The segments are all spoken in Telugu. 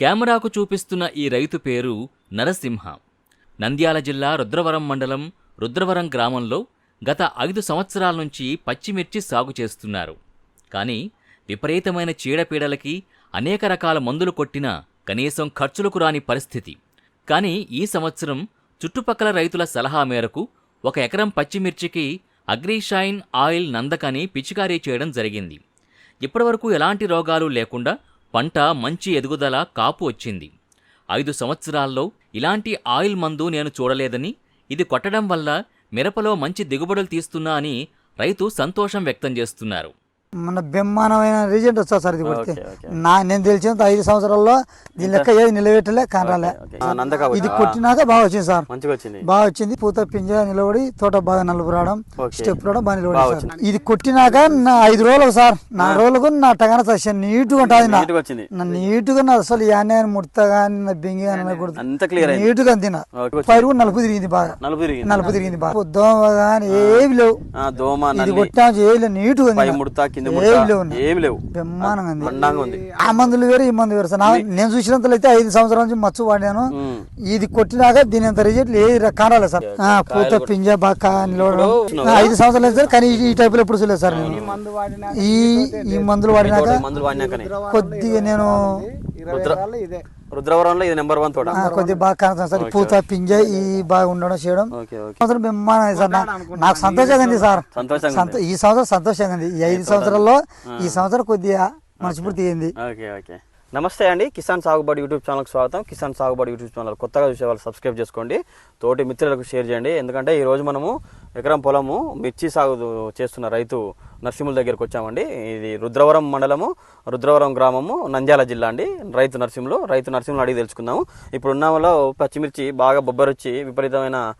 కెమెరాకు చూపిస్తున్న ఈ రైతు పేరు నరసింహ. నంద్యాల జిల్లా రుద్రవరం మండలం రుద్రవరం గ్రామంలో గత ఐదు సంవత్సరాల నుంచి పచ్చిమిర్చి సాగు చేస్తున్నారు. కానీ విపరీతమైన చీడపీడలకి అనేక రకాల మందులు కొట్టినా కనీసం ఖర్చులకు రాని పరిస్థితి. కానీ ఈ సంవత్సరం చుట్టుపక్కల రైతుల సలహా మేరకు ఒక ఎకరం పచ్చిమిర్చికి అగ్రిషైన్ ఆయిల్ నందకని పిచికారీ చేయడం జరిగింది. ఇప్పటివరకు ఎలాంటి రోగాలు లేకుండా పంట మంచి ఎదుగుదల కాపు వచ్చింది. ఐదు సంవత్సరాల్లో ఇలాంటి ఆయిల్ మందు నేను చూడలేదని ఇది కొట్టడం వల్ల మిరపలో మంచి దిగుబడులు తీస్తున్నా అని రైతు సంతోషం వ్యక్తం చేస్తున్నారు. మన బ్రహ్మాండమైన రిజల్ట్ వస్తుంది సార్ ఇది కొడితే. నా నేను తెలిసినంత ఐదు సంవత్సరాల్లో దీని లెక్క ఏది నిలబెట్టలే కానరాలే. ఇది? కొట్టినాక బాగా వచ్చింది సార్. బాగా వచ్చింది. పూత పింజ నిలబడి తోట బాగా నలుపు రావడం. స్టెప్ రావడం బాగా నిలబడి సార్. ఇది కొట్టినాక నా ఐదు రోజులకు సార్. నా రోజులకు నా టగాన సస్యం నీట్గా ఉంటుంది నా. నీట్గా వచ్చింది. నా నీట్గా నా అసలు యానే ముడత కానీ నా బింగి కానీ తిన్నా ఓకే, వచ్చింది. పైరు కూడా నలుపు తిరిగింది బాగా. నలుపు తిరిగింది. బాగా. దోమ కానీ ఏవి లేవు. ఇది నల్లి. కొట్టా ఏవి లేవు కింద. ఏమి లేవు బ్రహ్మాండంగా ఉంది. ఆ మందులు వేరు ఈ మందులు వేరు. సార్ నేను చూసినంతలో అయితే ఐదు సంవత్సరాల నుంచి మచ్చు వాడాను. ఇది కొట్టినాక దీని అంత రిజల్ట్ ఏ కానాలి సార్. ఆ, పూత పింజ బాగా నిలవడం. ఐదు సంవత్సరాలు అయితే సార్ కానీ ఈ టైపులో ఎప్పుడు చూడలేదు సార్ నేను. ఈ ఈ మందులు వాడినాక కొద్దిగా నేను రుద్రవరంలో ఇది నెంబర్ వన్ తోట. ఆ, కొద్దిగా బాగా కనతాను సార్ ఈ పూత పింజ ఈ బాగా ఉండడం చేయడం. Okay okay. సంవత్సరం బ్రహ్మాండం సార్ నాకు సంతోషంగా ఉంది సార్. ఈ సంవత్సరం సంతోషంగా ఉంది. ఈ ఐదు సంవత్సరాల్లో ఈ సంవత్సరం కొద్దిగా మనస్ఫూర్తి అయింది. Okay okay. నమస్తే అండి కిసాన్ సాగుబడి యూట్యూబ్ ఛానల్కి స్వాగతం. కిసాన్ సాగుబడి యూట్యూబ్ ఛానల్ కొత్తగా చూసే వాళ్ళు సబ్స్క్రైబ్ చేసుకోండి. తోటి మిత్రులకు షేర్ చేయండి. ఎందుకంటే ఈ రోజు మనము ఎకరం పొలము మిర్చి సాగు చేస్తున్న రైతు నరసింహుల దగ్గరికి వచ్చామండి. ఇది రుద్రవరం మండలము రుద్రవరం గ్రామము నంద్యాల జిల్లా అండి. రైతు నరసింహులు రైతు నరసింహులు అడిగి తెలుసుకుందాము. ఇప్పుడు ఉన్నామలో పచ్చిమిర్చి బాగా బొబ్బరొచ్చి విపరీతమైన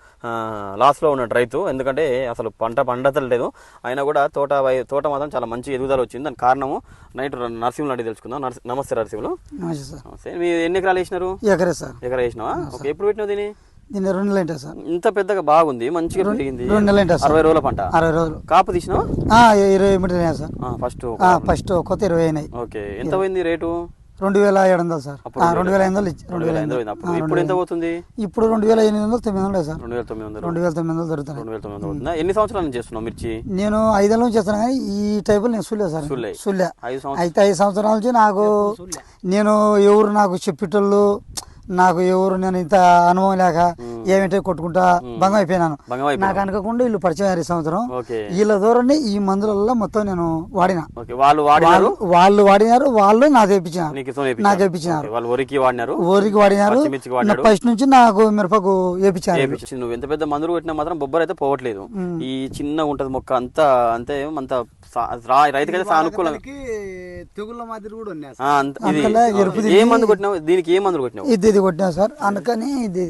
లాస్లో ఉన్నాడు రైతు. ఎందుకంటే అసలు పంట పండతలేదు అయినా కూడా తోట తోట మాత్రం చాలా మంచి ఎదుగుదల వచ్చింది. దానికి కారణము నైట్ నరసింహులు అడిగి తెలుసుకుందాం. నరసి- నమస్తే నరసింహులు. నమస్తే మీరు ఎన్ని ఎకరాలు వేసినారు? ఎకరే సార్. ఎకరా వేసినావా? ఓకే. ఎప్పుడు పెట్టినావు దీన్ని? దీన్ని రెండు నెలలు ఏంటా సార్? ఇంత పెద్దగా బాగుంది మంచిగా పెరిగింది. రెండు నెలలు ఏంటా సార్? అరవై రోజుల పంట. అరవై రోజులు. కాపు తీసినావా? ఆ, ఇరవై మీటర్ అయినా సార్. ఫస్ట్ ఫస్ట్ కొత్త ఇరవై అయినాయి. ఓకే. ఎంత పోయింది రేటు? రెండు వేల ఏడు వందలు సార్. రెండు వేల ఐదు వందలు రెండు వేల వేల ఐదు వందలు. ఇప్పుడు ఎంత పోతుంది? వేల- ఇప్పుడు రెండు వేల ఎనిమిది వందలు తొమ్మిది వందలు సార్. రెండు వేల తొమ్మిది వందలు. రెండు వేల తొమ్మిది వందలు దొరుకుతున్నాయి రెండు వేల తొమ్మిది వందలు ఎన్ని సంవత్సరాల నుంచి చేస్తున్నావు మిర్చి? నేను ఐదేళ్ళ నుంచి చేస్తాను కానీ ఈ టైపులో నేను సుల్లే సార్. సుల్లే. సుల్లే అయితే ఐదు సంవత్సరాల నుంచి నాకు నేను ఎవరు నాకు చెప్పేటోళ్ళు నాకు ఎవరు నేను ఇంత అనుభవం లేక ఏమిటో కొట్టుకుంటా భంగం అయిపోయినాను. నాకు అనుకోకుండా వీళ్ళు పరిచయం అయ్యారు ఈ సంవత్సరం. వీళ్ళ దూరాన్ని ఈ మందులలో మొత్తం నేను వాడిన. ఓకే వాళ్ళు వాడినారు? వాళ్ళు వాడినారు వాళ్ళు నాకు తెప్పించినారు. ఓకే, వాళ్ళు వరికి వాడినారు? ఊరికి వాడినారు. ఫస్ట్ నుంచి నాకు మిరపకు వేపించారు నువ్వు ఎంత పెద్ద మందులు కొట్టినా మాత్రం బొబ్బర్ అయితే పోవట్లేదు. ఈ చిన్న ఉంటది మొక్క అంతా అంతే అంత సా- రా- రైతుకైతే సానుకూలం తెగుళ్ళ మాదిరి కూడా ఉన్నాయి ఏ మందు కొట్టినావు? దీనికి ఏ మందులు కొట్టినావు? ఇది ఇది కొట్టినా సార్. అందుకని ఇది?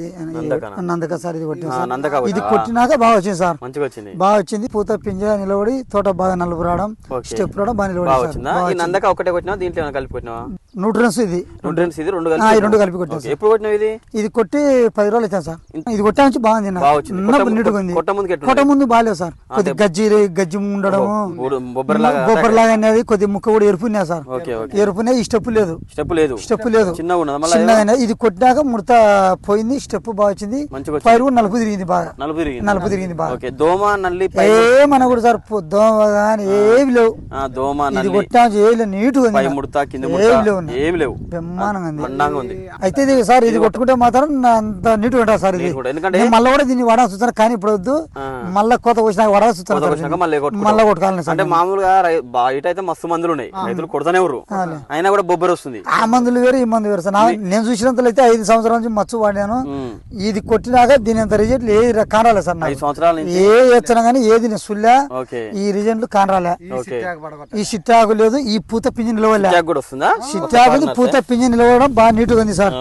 నందక సార్ ఇది కొట్టినా సార్. ఇది కొట్టినా? కొట్టినాక బాగా వచ్చింది సార్. మంచిగా వచ్చింది. బాగా వచ్చింది. పూత పింజ నిలబడి తోట బాగా నలుపు రావడం. స్టెప్ రావడం బాగా నిలబడి నందక ఒకటే కొట్టినావా? దీంట్లో కలిపి కొట్టినావా? న్యూట్రన్స్ ఇది. ఇది రెండు కలిపి రెండు కలిపి కొట్టాను ఎప్పుడు ఇది? ఇది కొట్టి పది రోజులు అవుతాను సార్. ఇది కొట్టా నుంచి బాగుంది నీటుగా ఉంది. కొట్ట ముందు బాగాలేదు సార్. కొద్ది గజ్జి గజ్జి ఉండడము. బొబ్బర్ లాగా అనేది కొద్ది ముక్క కూడా ఎరుపున్నా సార్. ఎరుపునే ఈ స్టెప్ లేదు. స్టెప్ లేదు. స్టెప్ లేదు. చిన్నగా. ఇది కొట్టినాక ముడత పోయింది స్టెప్ బాగా వచ్చింది. పైరు కూడా నలుపు తిరిగింది బాగా. నలుపు తిరిగింది. బాగా. దోమ నల్లి కూడా సార్. దోమ కానీ ఏవి లేవు. ఆ, దోమ ఇది కొట్టా ఏవి లేవు నీట్గా పై ఉంది లేవు. ఏమి లేవు. బ్రహ్మాండంగా ఉంది. అయితే ఇది సార్ ఇది కొట్టుకుంటే మాత్రం అంత నీట్గా ఉంటుంది సార్ ఇది. నీట్. ఎందుకంటే మళ్ళీ కూడా దీన్ని వాడాల్సి వస్తాను కానీ ఇప్పుడు వద్దు. మళ్ళీ కొత్త వచ్చినాక వాడాల్సి వస్తాను. మళ్ళీ సార్ అంటే మామూలుగా బయట అయితే మస్తు మందులు ఉన్నాయి. రైతులు కొడతానే ఎవరు అయినా కూడా బొబ్బర్ వస్తుంది. ఆ మందులు వేరు ఈ మందు వేరు సార్. నా- నేను చూసినంతలో అయితే ఐదు సంవత్సరాల నుంచి మచ్చు వాడాను. ఇది కొట్టినాక దీని అంత రిజల్ట్ ఏ కానాలే సార్ ఐదు నాకు సంవత్సరాల నుంచి? ఏ ఎత్తనా కానీ ఏది నేను సుల్లా ఈ రిజల్ట్లు కానరాలే. ఈ సిట్టాకు లేదు ఈ పూత పింజ నిలవలే. జాక్ కూడా వస్తుందా? సిట్టాకు పూత పింజ నిలవడం బాగా నీట్గా ఉంది సార్.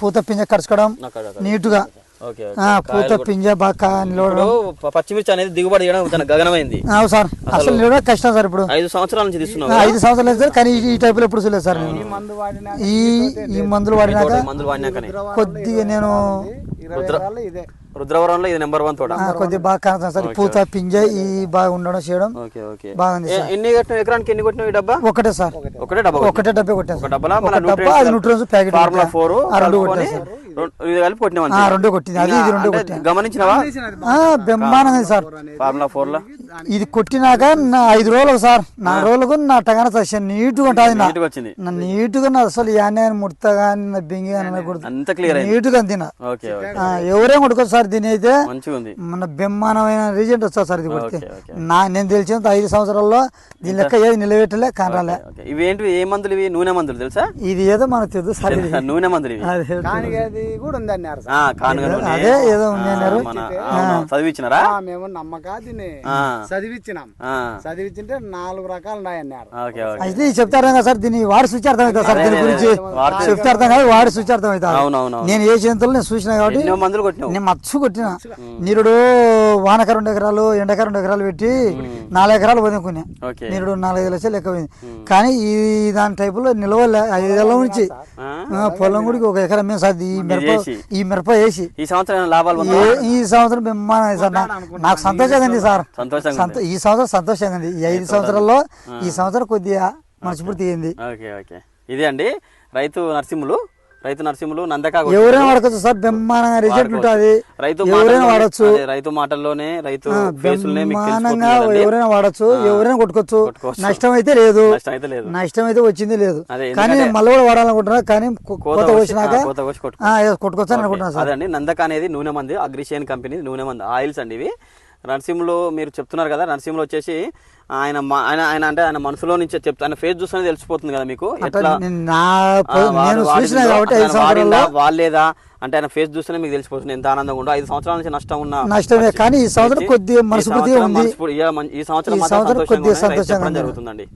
పూత పింజ కరుచుకోవడం అక్కడ నీట్గా. ఓకే ఆ, పూత పింజ బాగా నిలవడం. ఇప్పుడు పచ్చిమిర్చి అనేది దిగుబడి చేయడం గగనమైంది. అవు సార్. అసలు నిలవడం కష్టం సార్ ఇప్పుడు. ఐదు సంవత్సరాల నుంచి ఐదు సంవత్సరాలు లేదు సార్ కానీ ఈ- ఈ టైపులో ఎప్పుడు చూడలేదు సార్ నేను. మందు వాడినా ఈ ఈ మందులు వాడినాక కొద్దిగా నేను రుద్రవరంలో ఇది నెంబర్ వన్ తోట. ఆ, కొద్దిగా బాగా కనసం సార్ పూత పింజ ఈ బాగా ఉండడం చేయడం ఓకే ఓకే. బాగుంది ఎన్ని కట్టినావు? ఎకరానికి ఎన్ని కొట్టినావు ఈ డబ్బా? ఒకటే సార్. ఒకటే డబ్బా. ఒకటే డబ్బే కొట్టాను ఒక సార్. డబ్బాలా ఒక డబ్బా అది న్యూట్రన్స్ ప్యాకెట్ ఫార్ములా ఫోర్ ఆ రెండు కొట్టాను సార్. ఇది కలిపి కొట్టినావు ఆ, రెండు కొట్టింది అది ఇది రెండు కొట్టాను గమనించినావా? ఆ, బ్రహ్మాండంగా ఉంది సార్ ఫార్ములా ఫోర్లో? ఇది కొట్టినాక నా ఐదు రోజులు సార్ నాలుగు రోజులకు నా టగాన సస్యం నీట్గా ఉంటుంది నా. నా నీట్గా నా అసలు యాన్ని ముడత కానీ నా బింగి కొడుతుంది అంత క్లియర్ అయింది. నీట్గా తిన ఓకే ఓకే. ఎవరేం కొట్టుకోవచ్చు సార్ దీని అయితే మంచిగా ఉంది. మన బ్రహ్మాండమైన రిజల్ట్ వస్తుంది సార్ ఇది కొడితే. నా నేను తెలిసినంత ఐదు సంవత్సరాల్లో దీని లెక్క ఏది నిలబెట్టలే కానరాలే. ఓకే ఇవి ఏంటి ఏ మందులు ఇవి? నూనె మందులు తెలుసా? ఇది ఏదో మనకు తెలుసు సార్ ఇది. నూనె మందులు కూడా ఉంది అన్నారు సార్. ఆ, కానుగ నూనె. అదే ఏదో ఉంది ఆ, అన్నారు. మన అవును, చదివించినారా ఆ, మేము నమ్మక దీన్ని ఆ. చదివిచ్చినాం. ఆ, చదివించింటే నాలుగు రకాలు ఉన్నాయన్నారు. అయితే ఇది చెప్తే అర్థం కదా సార్ దీన్ని వాడి సూచి అర్థం అవుతుంది సార్ దీని గురించి. చెప్తే అర్థం కాదు వాడి సూచి అర్థం అవుతుంది నేను ఏ చేతులు నేను చూసిన కాబట్టి ఎన్నో మందులు కొట్టినావు. నేను మచ్చు కొట్టిన నీరుడు వానక రెండు ఎకరాలు ఎండక రెండు ఎకరాలు పెట్టి నాలుగు ఎకరాలు వదులుకున్నా ఓకే. నీరుడు నాలుగైదు లక్షలు లెక్క పోయింది. కానీ ఈ దాని టైపులో నిలవలే ఐదేళ్ళ నుంచి. పొలం గుడికి ఒక ఎకరం మేము సార్ ఈ మిరప. ఈ మిరప వేసి. ఈ సంవత్సరం లాభాలు ఏ- పొందావా? ఈ సంవత్సరం బ్రహ్మాండం సార్ నాకు సంతోషంగా ఉంది సార్. ఈ సంవత్సరం సంతోషంగా ఉంది. ఈ ఐదు సంవత్సరాల్లో ఈ సంవత్సరం కొద్దిగా మనస్ఫూర్తి అయింది. Okay okay. ఇదే అండి రైతు నరసింహులు. రైతు నరసింహులు నందకా. ఎవరైనా వాడుకోవచ్చు సార్ బ్రహ్మాండంగా రిజల్ట్ ఉంటుంది. రైతు ఎవరైనా వాడచ్చు. రైతు మాటల్లోనే రైతు బ్రహ్మాండంగా. ఎవరైనా వాడచ్చు ఎవరైనా కొట్టుకోవచ్చు. నష్టం అయితే లేదు. నష్టం అయితే లేదు. నష్టం అయితే వచ్చింది లేదు. కానీ మళ్ళీ కూడా వాడాలనుకుంటున్నా కానీ కోత వచ్చినాక కొట్టుకోవచ్చు అని అనుకుంటున్నాను సార్. అదండి నందక అనేది నూనె మంది అగ్రిషియన్ కంపెనీ నూనె మంది ఆయిల్స్ అండి ఇవి. నరసింహలో మీరు చెప్తున్నారు కదా నరసింహలో వచ్చేసి ఆయన ఆయన ఆయన అంటే ఆయన మనసులో నుంచి చెప్తా ఆయన ఫేస్ చూస్తేనే తెలిసిపోతుంది కదా మీకు? ఎట్లా? వాడలేదా అంటే ఆయన ఫేస్ చూస్తేనే మీకు తెలిసిపోతుంది ఎంత ఆనందంగా ఉందో. ఐదు సంవత్సరాల నుంచి నష్టం ఉన్న నష్టమే కానీ ఈ సంవత్సరం కొద్దిగా మనస్ఫూర్తిగా ఉంది. మనస్ఫూ- ఈ సంవత్సరం మాత్రం సంతోషంగా కొద్దిగా ఉంది. జరుగుతుందండి.